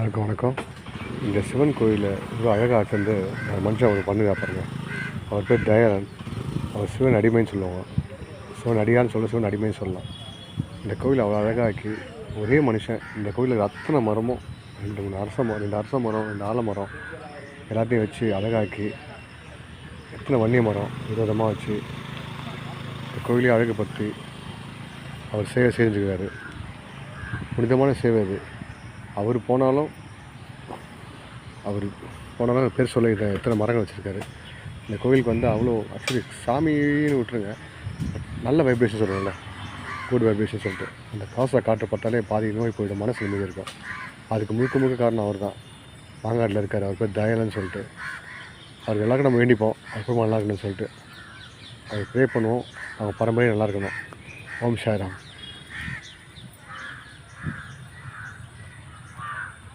எல்லாருக்கும் வணக்கம். இந்த சிவன் கோயிலை இவ்வளோ அழகாக வந்து மனுஷன் அவர் பண்ணுறா பாருங்க. அவர் பேர் தயாளன். அவர் சிவன் அடிமைன்னு சொல்லுவாங்க. சிவன் அடியான்னு சொல்ல சிவன் அடிமைன்னு சொல்லலாம். இந்த கோயிலை அவ்வளோ அழகாக்கி ஒரே மனுஷன் இந்த கோயிலுக்கு அத்தனை மரமும் ரெண்டு மூணு அரச மரம் ரெண்டு அரச மரம் ரெண்டு ஆலமரம் எல்லாத்தையும் வச்சு அழகாக்கி எத்தனை வன்னிய மரம் விதவிதமாக வச்சு இந்த கோயிலையும் அழகுப்படுத்தி அவர் சேவை செஞ்சுக்கிறாரு. புனிதமான சேவை அது. அவர் போனாலும் அவர் போனாலும் பேர் சொல்ல இதை எத்தனை மரங்கள் வச்சுருக்காரு. இந்த கோவிலுக்கு வந்து அவ்வளோ ஆக்சுவலி சாமின்னு விட்டுருங்க நல்ல வைப்ரேஷன் சொல்லுவாங்கல்ல குட் வைப்ரேஷன் சொல்லிட்டு. அந்த காசை காட்டப்பட்டாலே பாதி நோய் போயிடும் மனசு நிம்மதி இருக்கும். அதுக்கு முழுக்க முழுக்க காரணம் அவர் தான் மாங்காட்டில் இருக்கார் அவர் பேர் தயாலன்னு சொல்லிட்டு. அவருக்கு எல்லாருக்கும் நம்ம வேண்டிப்போம். அவர் நல்லா இருக்கணும்னு சொல்லிட்டு. அவர் ப்ரே பண்ணுவோம். அவங்க பரம்பரையும் நல்லா இருக்கணும். ஓம் ஷாராம்